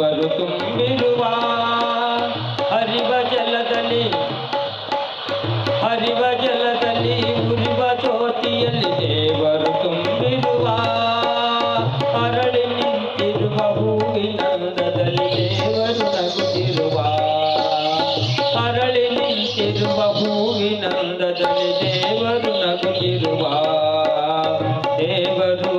ದೇವರು ತುಂಬಿರುವ ಹರಿವ ಜಲದಲ್ಲಿ ಹರಿವ ಜಲದಲ್ಲಿ ಉರಿವ ಜ್ಯೋತಿಯಲ್ಲಿ ದೇವರು ತುಂಬಿರುವ ಅರಳಿ ನಿಂತಿರುವ ಹೂವಿನಂದದಲ್ಲಿ ದೇವರು ನಗುತ್ತಿರುವ ಅರಳಿ ನಿಂತಿರುವ ಹೂವಿನಂದದಲ್ಲಿ ದೇವರು ನಗುತ್ತಿರುವ ದೇವರು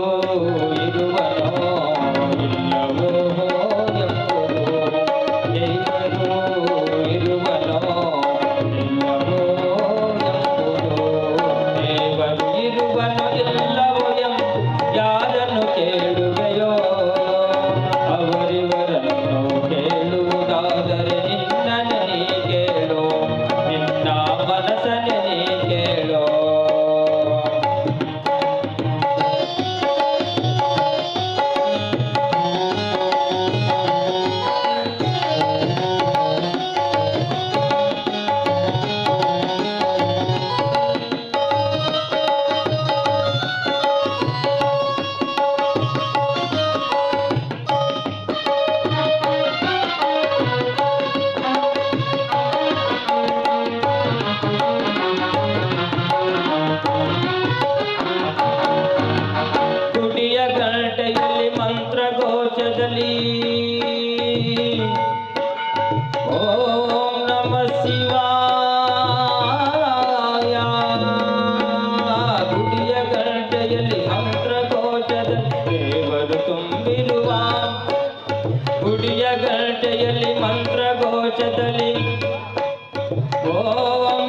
मन्त्रगोचदलि ॐ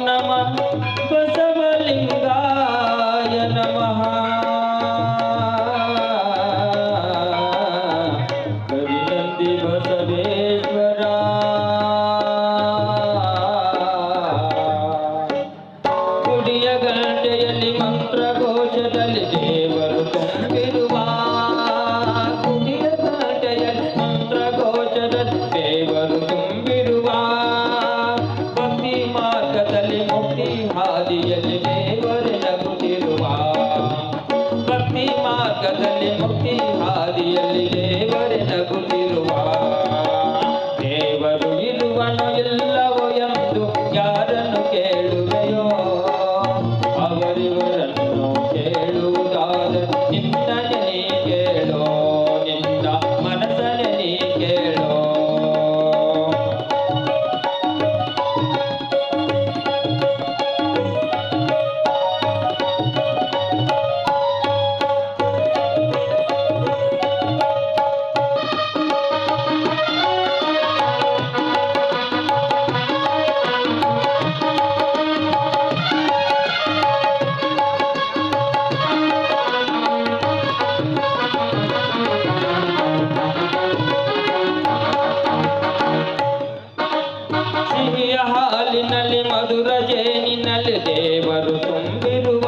ರಜೆ ನಿನ್ನಲ್ಲಿ ದೇವರು ತುಂಬಿರುವ.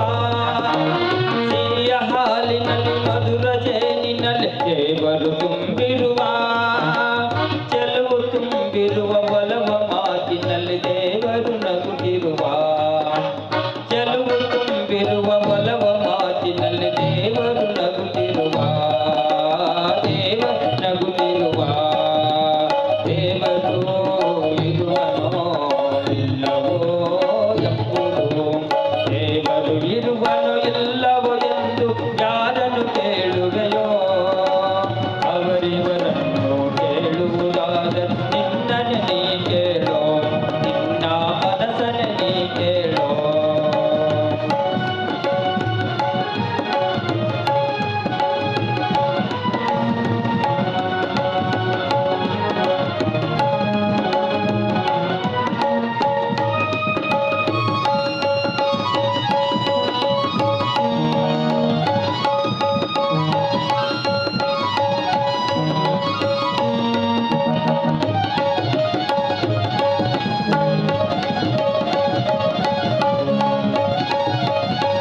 ಸಿಹಿಯ ಹಾಲಿನಲ್ಲಿ ಮಧುರಜೆ ನಿನ್ನಲ್ಲಿ ದೇವರು ತುಂಬಿರುವ. ಚೆಲುವು ತುಂಬಿರುವ ಬಲವ ಮಾತಿನಲ್ಲಿ ದೇವರು ನಗುತ್ತಿರುವ. ಚೆಲುವು ತುಂಬಿರುವ